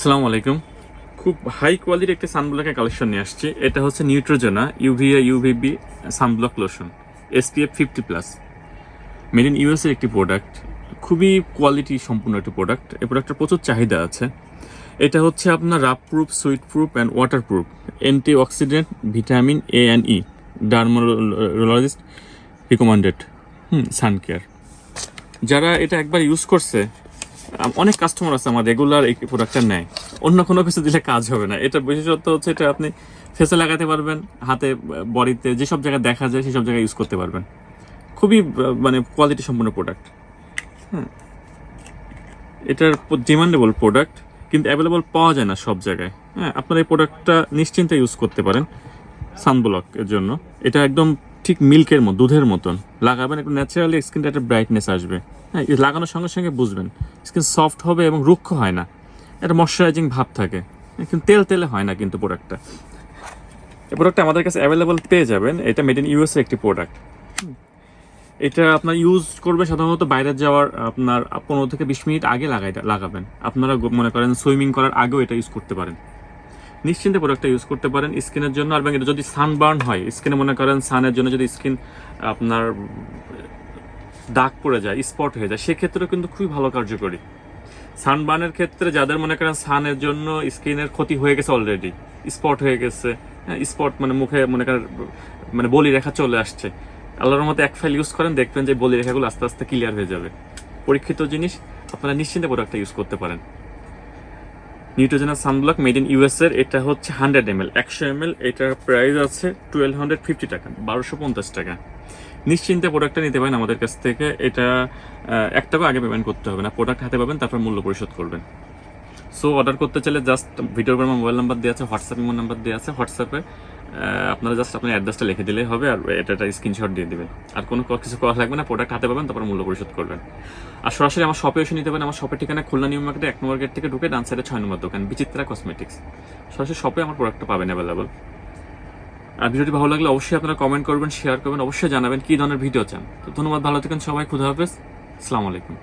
আসসালামু আলাইকুম। খুব হাই কোয়ালিটির একটি সানব্লকের কালেকশন নিয়ে আসছি। এটা হচ্ছে Neutrogena UVA UVB sunblock lotion SPF fifty plus made in US এর একটি প্রোডাক্ট খুবই কোয়ালিটি সম্পূর্ণ একটি প্রোডাক্ট এই প্রোডাক্টের প্রচুর চাহিদা আছে। এটা হচ্ছে আপনার rub proof sweat proof and water proof antioxidant vitamin A and E dermatologist recommended hmm sun care যারা এটা একবার ইউজ করছে অনেক কাস্টমার আছে আমার রেগুলার এই প্রোডাক্টটা নেয়। অন্য কোনো কিছু দিলে কাজ হবে না। এটা বিশেষত হচ্ছে এটা আপনি ফেসে লাগাতে পারবেন, হাতে বডিতে, যেসব জায়গায় দেখা যায় সেসব জায়গায় ইউজ করতে পারবেন। খুবই মানে কোয়ালিটি সম্পন্ন প্রোডাক্ট হ্যাঁ এটার ডিমান্ডেবল প্রোডাক্ট কিন্তু অ্যাভেলেবল পাওয়া যায় না সব জায়গায়। হ্যাঁ আপনারা এই প্রোডাক্টটা নিশ্চিন্তে ইউজ করতে পারেন সানব্লক এর জন্য। এটা একদম ঠিক মিল্কের মতো দুধের মতন। লাগাবেন একটু ন্যাচারালি স্কিনটা একটা ব্রাইটনেস আসবে। হ্যাঁ লাগানোর সঙ্গে সঙ্গে বুঝবেন স্কিন সফট হবে এবং রুক্ষ হয় না। একটা ময়শ্চারাইজিং ভাব থাকে। হ্যাঁ, কিন্তু তেল তেলে হয় না কিন্তু প্রোডাক্টটা এই প্রোডাক্টটা আমাদের কাছে অ্যাভেলেবল পেয়ে যাবেন। এটা মেড ইন ইউএস একটি প্রোডাক্ট এটা আপনার ইউজ করবে সাধারণত বাইরে যাওয়ার আপনার পনেরো থেকে বিশ মিনিট আগে লাগাই লাগাবেন। আপনারা মনে করেন সুইমিং করার আগেও এটা ইউজ করতে পারেন। নিশ্চিন্তে প্রোডাক্টটা ইউজ করতে পারেন স্কিনের জন্য। আর এটা যদি সানবার্ন হয় স্কিনে মনে করেন সানের জন্য যদি স্কিন আপনার দাগ পড়ে যায় স্পট হয়ে যায়, সেক্ষেত্রেও কিন্তু খুবই ভালো কার্যকরী। সানবার্নের ক্ষেত্রে যাদের মনে করেন সানের জন্য স্কিনের ক্ষতি হয়ে গেছে অলরেডি স্পট হয়ে গেছে হ্যাঁ স্পট মানে মুখে মনে করেন মানে বলি রেখা চলে আসছে। আল্লাহর মতো এক ফাইল ইউজ করেন, দেখবেন যে বলি রেখাগুলো আস্তে আস্তে ক্লিয়ার হয়ে যাবে। পরীক্ষিত জিনিস, আপনারা নিশ্চিন্তে প্রোডাক্টটা ইউজ করতে পারেন। Neutrogena sunblock made in US এর, এটা হচ্ছে হান্ড্রেড এম এল একশো এম এল এটার প্রাইস আছে টুয়েলভ হান্ড্রেড ফিফটি টাকা, বারোশো পঞ্চাশ টাকা। নিশ্চিন্তে প্রোডাক্টটা নিতে পারেন আমাদের কাছ থেকে, এটা এক টাকা আগে পেমেন্ট করতে হবে না প্রোডাক্ট হাতে পাবেন, তারপর মূল্য পরিশোধ করবেন। সো অর্ডার করতে চাইলে জাস্ট ভিডিওর মোবাইল নাম্বার দেওয়া আছে হোয়াটসঅ্যাপ নাম্বার দেওয়া আছে হোয়াটসঅ্যাপে আপনারা জাস্ট আপনার অ্যাড্রেসটা লিখে দিলেই হবে আর এটা একটা স্ক্রিনশট দিয়ে দিবেন। আর কোনো কিছু করা লাগবে না প্রোডাক্ট হাতে পাবেন, তারপর মূল্য পরিশোধ করবেন। আর সরাসরি আমার শপে এসে নিতে পারেন, আমার শপের ঠিকানা খুলনা নিউ মার্কেটে, এক নম্বর গেট থেকে ঢুকে ডান সাইডে ছয় নম্বর দোকান, বিচিত্রা কসমেটিক্স সরাসরি শপে আমার প্রোডাক্টটা পাবেন অ্যাভেলেবল আর ভিডিওটি ভালো লাগলে অবশ্যই আপনারা কমেন্ট করবেন শেয়ার করবেন, অবশ্যই জানাবেন কী ধরনের ভিডিও চান। তো ধন্যবাদ, ভালো থাকেন সবাই, খুদা হাফেজ। আসসালামু আলাইকুম।